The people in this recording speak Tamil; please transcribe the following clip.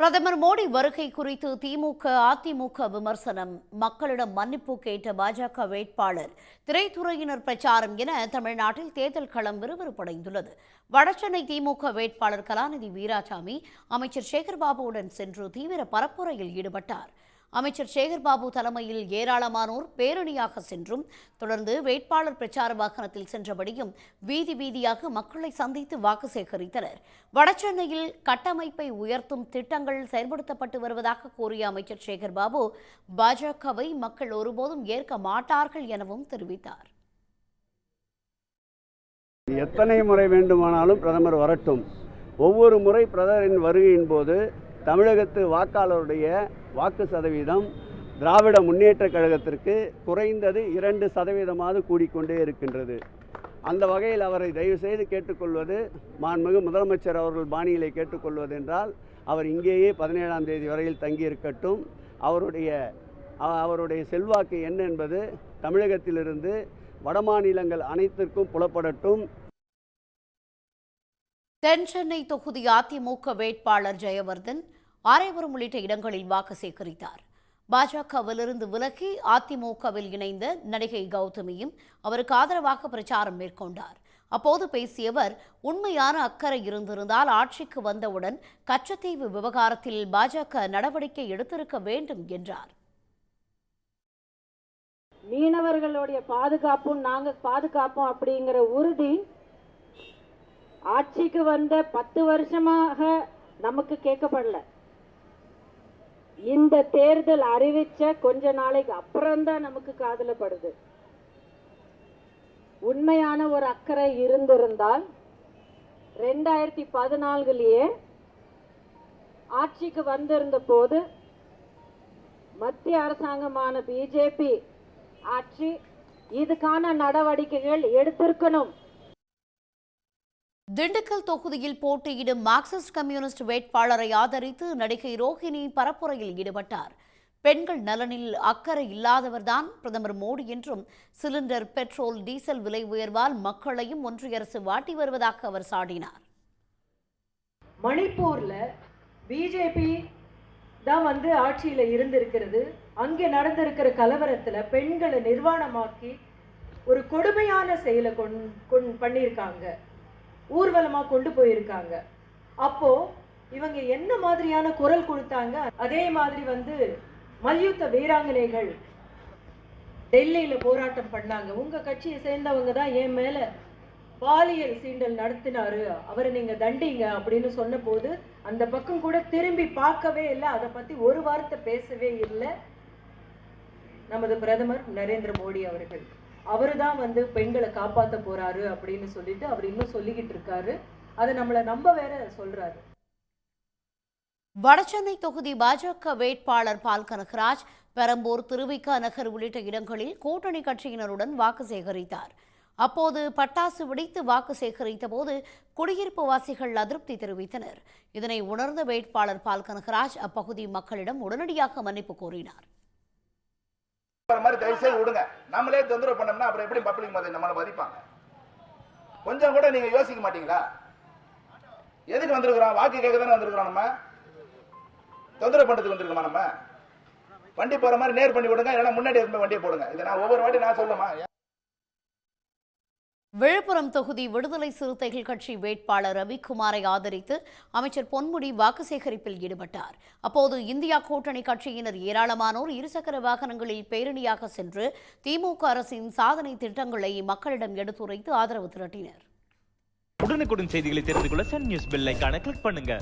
பிரதமர் மோடி வருகை குறித்து திமுக அதிமுக விமர்சனம். மக்களிடம் மன்னிப்பு கேட்ட பாஜக வேட்பாளர். திரைத்துறையினர் பிரச்சாரம் என தமிழ்நாட்டில் தேர்தல் களம் விறுவிறுப்படைந்துள்ளது. வடசென்னை திமுக வேட்பாளர் கலாநிதி வீராசாமி அமைச்சர் சேகர்பாபுவுடன் சென்று தீவிர பரப்புரையில் ஈடுபட்டார். அமைச்சர் சேகர்பாபு தலைமையில் ஏராளமானோர் பேரணியாக சென்றும் தொடர்ந்து வேட்பாளர் பிரச்சார வாகனத்தில் சென்றபடியும் வீதி வீதியாக மக்களை சந்தித்து வாக்கு சேகரித்தனர். வடசென்னையில் கட்டமைப்பை உயர்த்தும் திட்டங்கள் செயல்படுத்தப்பட்டு வருவதாக கூறிய அமைச்சர் சேகர்பாபு பாஜகவை மக்கள் ஒருபோதும் ஏற்க மாட்டார்கள் எனவும் தெரிவித்தார். எத்தனை முறை வேண்டுமானாலும் பிரதமர் வரட்டும். ஒவ்வொரு முறை பிரதமரின் வருகையின் போது தமிழகத்து வாக்காளருடைய வாக்கு சதவீதம் திராவிட முன்னேற்றக் கழகத்திற்கு குறைந்தது இரண்டு சதவீதமாவது கூடிக்கொண்டே இருக்கின்றது. அந்த வகையில் அவரை தயவு செய்து கேட்டுக்கொள்வது மாண்புமிகு முதலமைச்சர் அவர்கள் பாணியிலே கேட்டுக்கொள்வது என்றால் அவர் இங்கேயே பதினேழாம் தேதி வரையில் தங்கியிருக்கட்டும். அவருடைய அவருடைய செல்வாக்கு என்ன என்பது தமிழகத்திலிருந்து வடமாநிலங்கள் அனைத்திற்கும் புலப்படட்டும். தென் சென்னை தொகுதி அதிமுக வேட்பாளர் ஜெயவர்தன் ஆரைபுரம் உள்ளிட்ட இடங்களில் வாக்கு சேகரித்தார். பாஜகவிலிருந்து விலகி அதிமுகவில் இணைந்த நடிகை கௌதமியும் அவருக்கு ஆதரவாக பிரச்சாரம் மேற்கொண்டார். அப்போது பேசியவர் உண்மையான அக்கறை இருந்திருந்தால் ஆட்சிக்கு வந்தவுடன் கச்சத்தீவு விவகாரத்தில் பாஜக நடவடிக்கை எடுத்திருக்க வேண்டும் என்றார். மீனவர்களுடைய பாதுகாப்பும் நாங்க பாதுகாப்போம் அப்படிங்கிற உறுதி ஆட்சிக்கு வந்த பத்து வருஷமாக நமக்கு கேட்கப்படல. இந்த தேர்தல் அறிவிச்ச கொஞ்ச நாளைக்கு அப்புறம்தான் நமக்கு காதல படுது. உண்மையான ஒரு அக்கறை இருந்திருந்தால் ரெண்டாயிரத்தி பதினான்குலயே ஆட்சிக்கு வந்திருந்த போது மத்திய அரசாங்கமான பிஜேபி ஆட்சி இதுக்கான நடவடிக்கைகள் எடுத்திருக்கணும். திண்டுக்கல் தொகுதியில் போட்டியிடும் மார்க்சிஸ்ட் கம்யூனிஸ்ட் வேட்பாளரை ஆதரித்து நடிகை ரோஹிணி பரப்புரையில் ஈடுபட்டார். பெண்கள் நலனில் அக்கறை இல்லாதவர்தான் பிரதமர் மோடி என்றும் சிலிண்டர் பெட்ரோல் டீசல் விலை உயர்வால் மக்களையும் ஒன்றிய அரசு வாட்டி வருவதாக அவர் சாடினார். மணிப்பூர்ல பிஜேபி தான் வந்து ஆட்சியில இருந்திருக்கிறது. அங்கே நடந்திருக்கிற கலவரத்துல பெண்களை நிர்வாணமாக்கி ஒரு கொடுமையான செயலை கொண் கொண் பண்ணியிருக்காங்க. ஊர்வலமா கொண்டு போயிருக்காங்க. அப்போ இவங்க என்ன மாதிரியான குரல் கொடுத்தாங்க? அதே மாதிரி வந்து மல்யுத்த வீராங்கனைகள் டெல்லியில போராட்டம் பண்ணாங்க. உங்க கட்சியை சேர்ந்தவங்க தான் என் மேல பாலியல் சீண்டல் நடத்தினாரு. அவரை நீங்க தண்டிங்க அப்படின்னு சொன்னபோது அந்த பக்கம் கூட திரும்பி பார்க்கவே இல்லை. அதை பத்தி ஒரு வார்த்தை பேசவே இல்லை. நமது பிரதமர் நரேந்திர மோடி அவர்கள். அவரு தான் வந்து பெண்களை காப்பாத்த போறாரு அப்படின்னு சொல்லிட்டு அவர் இன்னும் சொல்லிக்கிட்டு இருக்காரு. அதை நம்மளை நம்ப வேற சொல்றாரு. வடசென்னை தொகுதி பாஜக வேட்பாளர் பால் கனகராஜ் பெரம்பூர் திருவிக நகர் உள்ளிட்ட இடங்களில் கூட்டணி கட்சியினருடன் வாக்கு சேகரித்தார். அப்போது பட்டாசு வெடித்து வாக்கு சேகரித்த போது குடியிருப்பு வாசிகள் அதிருப்தி தெரிவித்தனர். இதனை உணர்ந்த வேட்பாளர் பால் கனகராஜ் அப்பகுதி மக்களிடம் உடனடியாக மன்னிப்பு கோரினார். மாதிரி தயவு விடுங்க. நம்மளே தொந்தரவு பண்ணோம்னா அப்புறம் எப்படி பப்ளிக் மத நம்மளை மதிப்பாங்க. கொஞ்சம் கூட நீங்க யோசிக்க மாட்டீங்களா? எதுக்கு வந்திருக்கிறோம்? வாக்கு கேட்க தானே வந்திருக்கிறோம் நம்ம? தொந்தரவு பண்றதுக்கு வந்திருக்கோமா நம்ம? வண்டி போற மாதிரி நேர் பண்ணி விடுங்க இல்லைன்னா முன்னாடி இருந்து வண்டியை போடுங்க. இதை நான் ஒவ்வொரு வாட்டி நான் சொல்லுமா விழுப்புரம் தொகுதி விடுதலை சிறுத்தைகள் கட்சி வேட்பாளர் ரவிக்குமாரை ஆதரித்து அமைச்சர் பொன்முடி வாக்கு சேகரிப்பில் ஈடுபட்டார். அப்போது இந்தியா கூட்டணி கட்சியினர் ஏராளமானோர் இருசக்கர வாகனங்களில் பேரணியாக சென்று திமுக அரசின் சாதனை திட்டங்களை மக்களிடம் எடுத்துரைத்து ஆதரவு திரட்டினர். உடனுக்குடன் செய்திகளை தெரிந்து கொள்ள சன் நியூஸ் பெல் கிளிக் பண்ணுங்க.